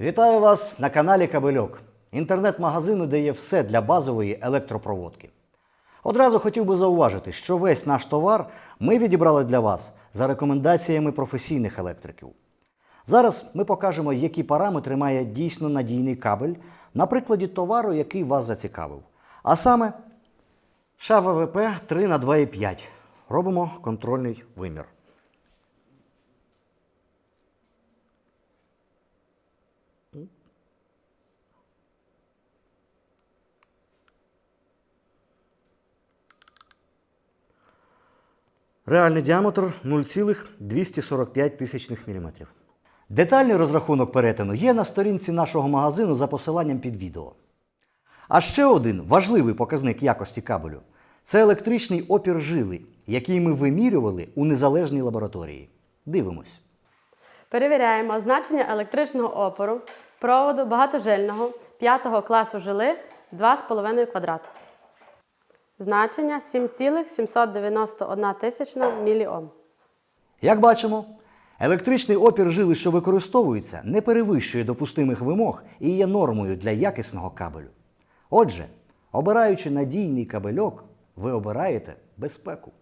Вітаю вас на каналі Кабельок, інтернет-магазину, де є все для базової електропроводки. Одразу хотів би зауважити, що весь наш товар ми відібрали для вас за рекомендаціями професійних електриків. Зараз ми покажемо, які параметри має дійсно надійний кабель на прикладі товару, який вас зацікавив. А саме ШАВ ВВП 3 на 2,5. Робимо контрольний вимір. Реальний діаметр 0,245 тисячних мм. Детальний розрахунок перетину є на сторінці нашого магазину за посиланням під відео. А ще один важливий показник якості кабелю це електричний опір жили, який ми вимірювали у незалежній лабораторії. Дивимось. Перевіряємо значення електричного опору проводу багатожильного 5 класу жили 2,5 квадрат. Значення 7,791 тисячна міліом. Як бачимо, електричний опір жили, що використовується, не перевищує допустимих вимог і є нормою для якісного кабелю. Отже, обираючи надійний кабельок, ви обираєте безпеку.